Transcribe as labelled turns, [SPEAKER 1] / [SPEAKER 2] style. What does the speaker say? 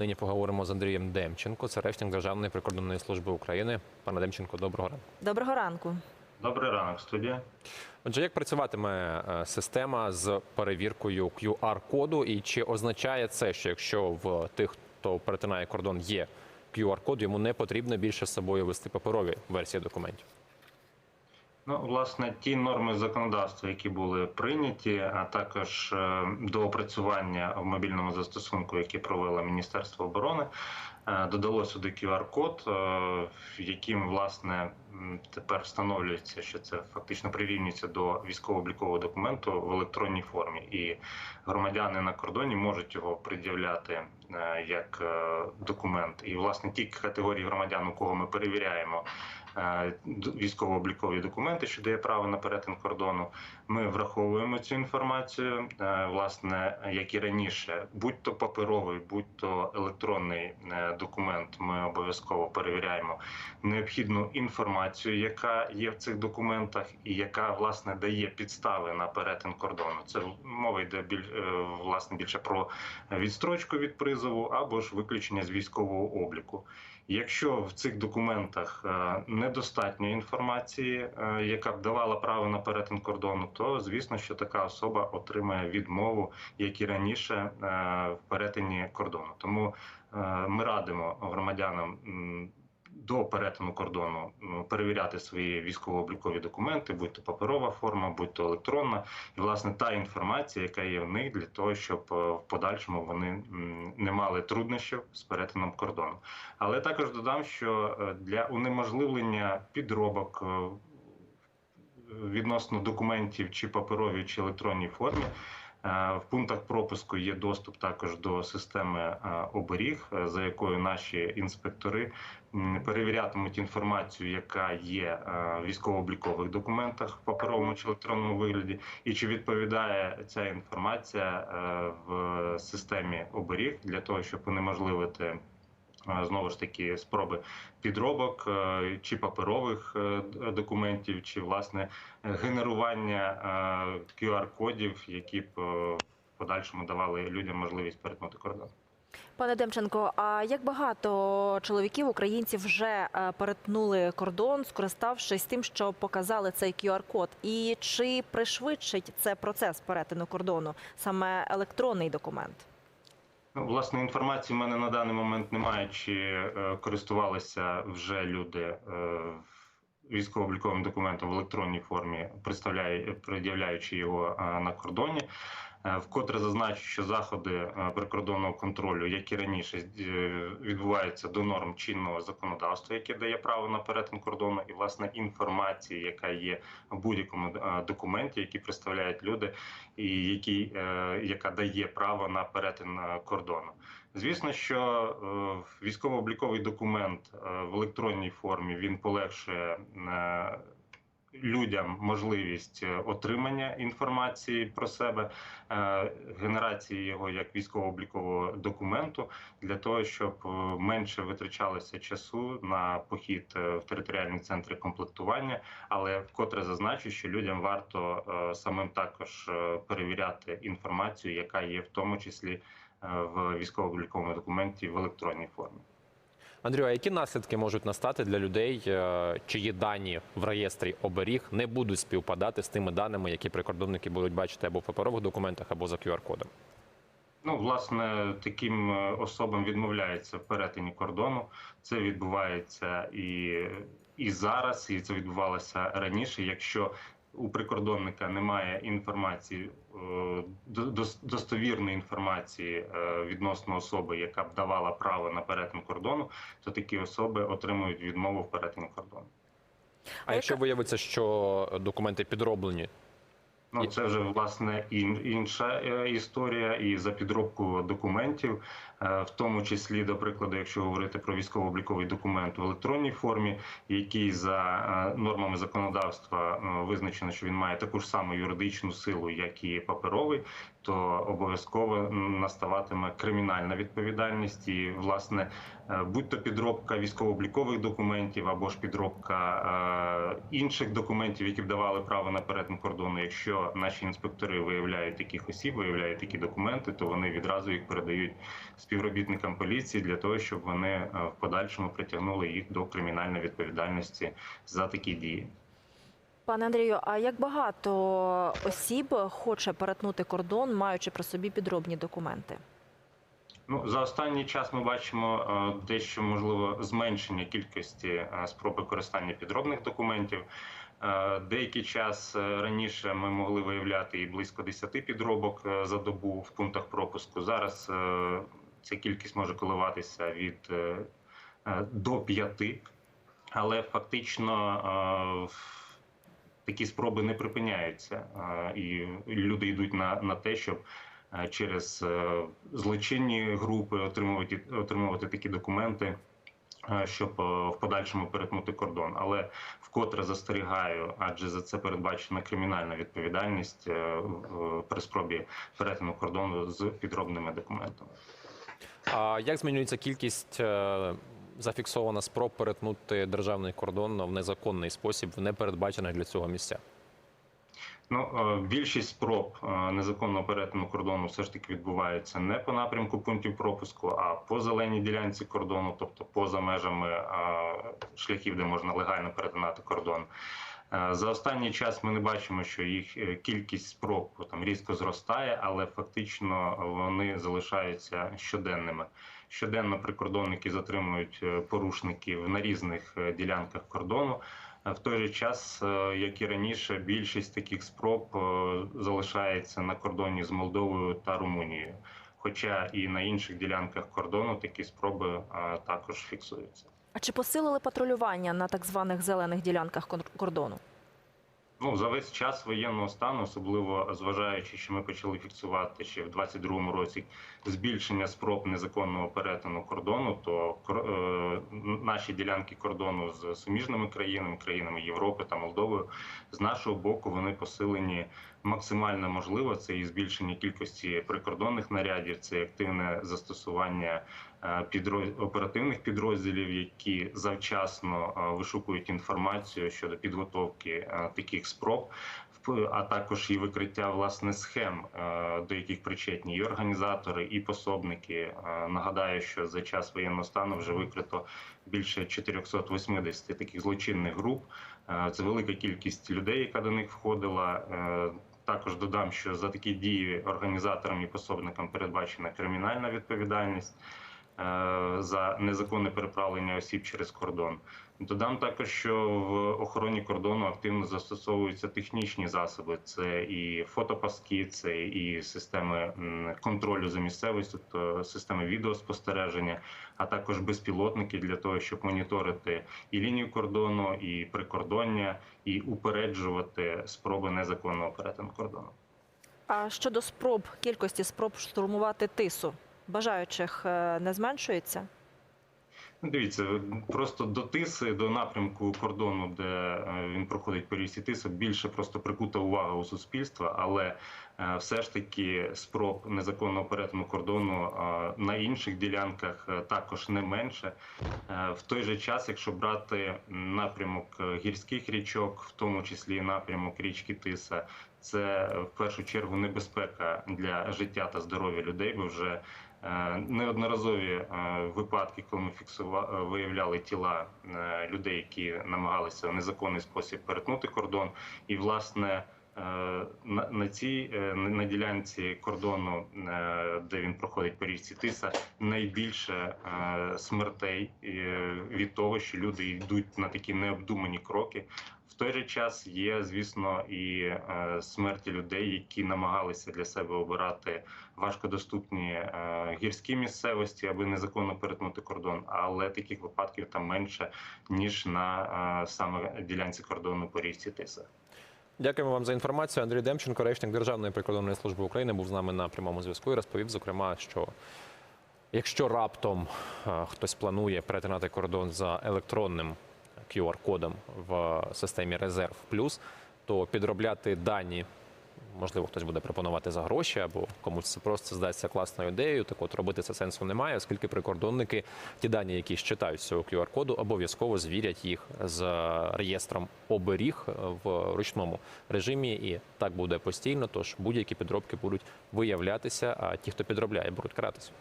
[SPEAKER 1] Нині поговоримо з Андрієм Демченко, це речник Державної прикордонної служби України. Пане Демченко, доброго ранку.
[SPEAKER 2] Доброго ранку.
[SPEAKER 3] Добрий ранок, студія.
[SPEAKER 1] Отже, як працюватиме е, система з перевіркою QR-коду, і чи означає це, що якщо в тих, хто перетинає кордон, є QR-код, йому не потрібно більше з собою вести паперові версії документів?
[SPEAKER 3] Ну, власне, ті норми законодавства, які були прийняті, а також е, доопрацювання в мобільному застосунку, яке провело Міністерство оборони, е, додало сюди QR-код, е, яким власне тепер встановлюється, що це фактично прирівнюється до військово-облікового документу в електронній формі, і громадяни на кордоні можуть його пред'являти як документ. І власне ті категорії громадян, у кого ми перевіряємо. Е, Військово-облікові документи, що дає право на перетин кордону. Ми враховуємо цю інформацію, е, власне, як і раніше, будь-то паперовий, будь-то електронний е, документ. Ми обов'язково перевіряємо необхідну інформацію, яка є в цих документах, і яка власне дає підстави на перетин кордону. Це мова йде біль, власне більше про відстрочку від призову або ж виключення з військового обліку. Якщо в цих документах е, недостатньо інформації, е, яка б давала право на перетин кордону, то звісно, що така особа отримає відмову, як і раніше, е, в перетині кордону. Тому е, ми радимо громадянам. До перетину кордону перевіряти свої військово-облікові документи, будь то паперова форма, будь то електронна, і власне та інформація, яка є в них, для того, щоб е, в подальшому вони не мали труднощів з перетином кордону. Але також додам, що е, для унеможливлення підробок е, відносно документів чи паперовій, чи електронній формі. Е, В пунктах пропуску є доступ також до системи е, оберіг, е, за якою наші інспектори перевірятимуть інформацію, яка є в військово-облікових документах в паперовому чи електронному вигляді, і чи відповідає ця інформація в системі оберіг для того, щоб унеможливити знову ж таки спроби підробок е, чи паперових е, документів, чи власне генерування е, QR-кодів, які б в подальшому давали людям можливість перетнути кордон.
[SPEAKER 2] Пане Демченко, а як багато чоловіків, українців вже перетнули кордон, скориставшись тим, що показали цей QR-код? І чи пришвидшить це процес перетину кордону, саме електронний документ?
[SPEAKER 3] Ну, власне, інформації в мене на даний момент немає, чи е, користувалися вже люди е, військово-обліковим документом в електронній формі, пред'являючи його е, на кордоні. Е, Вкотре зазначу, що заходи е, прикордонного контролю, як і раніше, е, відбуваються до норм чинного законодавства, яке дає право на перетин кордону, і власне інформації, яка є в будь-якому документі, який представляють люди, і е, яка дає право на перетин кордону. Звісно, що військово-обліковий документ в електронній формі він полегшує людям можливість е, отримання інформації про себе, е, генерації його як військово-облікового документу для того, щоб е, менше витрачалося часу на похід в територіальні центри комплектування. Але вкотре зазначу, що людям варто самим також перевіряти інформацію, яка є в тому числі в військово-обліковому документі в електронній формі.
[SPEAKER 1] Андрію, а які наслідки можуть настати для людей, е, чиї дані в реєстрі оберіг не будуть співпадати з тими даними, які прикордонники будуть бачити або в паперових документах, або за QR-кодом?
[SPEAKER 3] Ну, власне, таким е, особам відмовляється в перетині кордону. Це відбувається і, і зараз, і це відбувалося раніше. Якщо у прикордонника немає інформації, е, до- достовірної інформації е, відносно особи, яка б давала право на перетин кордону, то такі особи отримують відмову в перетині кордону.
[SPEAKER 1] А якщо виявиться, що документи підроблені,
[SPEAKER 3] Ну, це вже власне ін- інша е, історія, і за підробку документів, е, в тому числі, до прикладу, якщо говорити про військово-обліковий документ в електронній формі, який за е, нормами законодавства визначено, що він має таку ж саму юридичну силу, як і паперовий, то обов'язково наставатиме кримінальна відповідальність. І, власне, е, будь-то підробка військово-облікових документів або ж підробка е, інших документів, які б давали право на перетин кордону. Якщо наші інспектори виявляють таких осіб, виявляють такі документи, то вони відразу їх передають співробітникам поліції для того, щоб вони е, в подальшому притягнули їх до кримінальної відповідальності за такі дії.
[SPEAKER 2] Пане Андрію, а як багато осіб хоче перетнути кордон, маючи при собі підробні документи?
[SPEAKER 3] Ну за останній час ми бачимо е, дещо можливо зменшення кількості е, спроб використання підробних документів. Е, Деякий час раніше ми могли виявляти і близько 10 підробок за добу в пунктах пропуску. Зараз ця кількість може коливатися від до 5, але фактично такі спроби не припиняються, і люди йдуть на, на те, щоб через е, злочинні групи отримувати, отримувати такі документи, щоб е, в подальшому перетнути кордон. Але вкотре застерігаю, адже за це передбачена кримінальна відповідальність е, при спробі перетину кордону з підробними документами.
[SPEAKER 1] А як змінюється кількість зафіксована спроб перетнути державний кордон в незаконний спосіб в непередбачених для цього місця.
[SPEAKER 3] Ну, е, більшість спроб е, незаконного перетину кордону все ж таки відбувається не по напрямку пунктів пропуску, а по зеленій ділянці кордону, тобто поза межами е, шляхів, де можна легально перетинати кордон. Е, За останній час ми не бачимо, що їх е, кількість спроб там різко зростає, але фактично вони залишаються щоденними. Щоденно прикордонники затримують е, порушників на різних ділянках кордону. В той же час, як і раніше, більшість таких спроб залишається на кордоні з Молдовою та Румунією. Хоча і на інших ділянках кордону такі спроби також фіксуються.
[SPEAKER 2] А чи посилили патрулювання на так званих зелених ділянках кор- кордону?
[SPEAKER 3] Ну за весь час воєнного стану, особливо зважаючи, що ми почали фіксувати ще в 22-му році збільшення спроб незаконного перетину кордону, то е, наші ділянки кордону з суміжними країнами, країнами Європи та Молдовою, з нашого боку вони посилені максимально можливо. Це і збільшення кількості прикордонних нарядів, це і активне застосування е, підроз- оперативних підрозділів, які завчасно е, вишукують інформацію щодо підготовки е, таких спроб. А також і викриття власне схем, до яких причетні і організатори, і пособники. Нагадаю, що за час воєнного стану вже викрито більше 480 таких злочинних груп. Це велика кількість людей, яка до них входила. Також додам, що за такі дії організаторам і пособникам передбачена кримінальна відповідальність за незаконне переправлення осіб через кордон. Додам також, що в охороні кордону активно застосовуються технічні засоби. Це і фотопаски, це і системи контролю за місцевістю, тобто системи відеоспостереження, а також безпілотники для того, щоб моніторити і лінію кордону, і прикордоння, і упереджувати спроби незаконного перетину кордону.
[SPEAKER 2] А щодо спроб, кількості спроб штурмувати тису, бажаючих е, не зменшується?
[SPEAKER 3] Ну, Дивіться, просто до Тиси, до напрямку кордону, де е, він проходить по річці Тиса, більше просто прикута увага у суспільства, але е, все ж таки спроб незаконного перетину кордону на інших ділянках також не менше. В той же час, якщо брати напрямок гірських річок, в тому числі напрямок річки Тиса, це в першу чергу небезпека для життя та здоров'я людей, бо вже Неодноразові е, випадки, коли ми фіксували, виявляли тіла е, людей, які намагалися в незаконний спосіб перетнути кордон, і власне. Е, На, на цій е, на ділянці кордону, е, де він проходить по річці Тиса, найбільше смертей від того, що люди йдуть на такі необдумані кроки. В той же час є, звісно, і смерті людей, які намагалися для себе обирати важкодоступні гірські місцевості, аби незаконно перетнути кордон. Але таких випадків там менше ніж на саме ділянці кордону по річці Тиса.
[SPEAKER 1] Дякуємо вам за інформацію. Андрій Демченко, речник Державної прикордонної служби України, був з нами на прямому зв'язку і розповів, зокрема, що якщо раптом хтось планує перетинати кордон за електронним QR-кодом в системі Резерв Плюс, то підробляти дані можливо, хтось буде пропонувати за гроші, або комусь це просто здасться класною ідеєю. Так от робити це сенсу немає, оскільки прикордонники ті дані, які читають з цього QR-коду, обов'язково звірять їх з реєстром оберіг в ручному режимі, і так буде постійно. Тож будь-які підробки будуть виявлятися, а ті, хто підробляє, будуть каратися.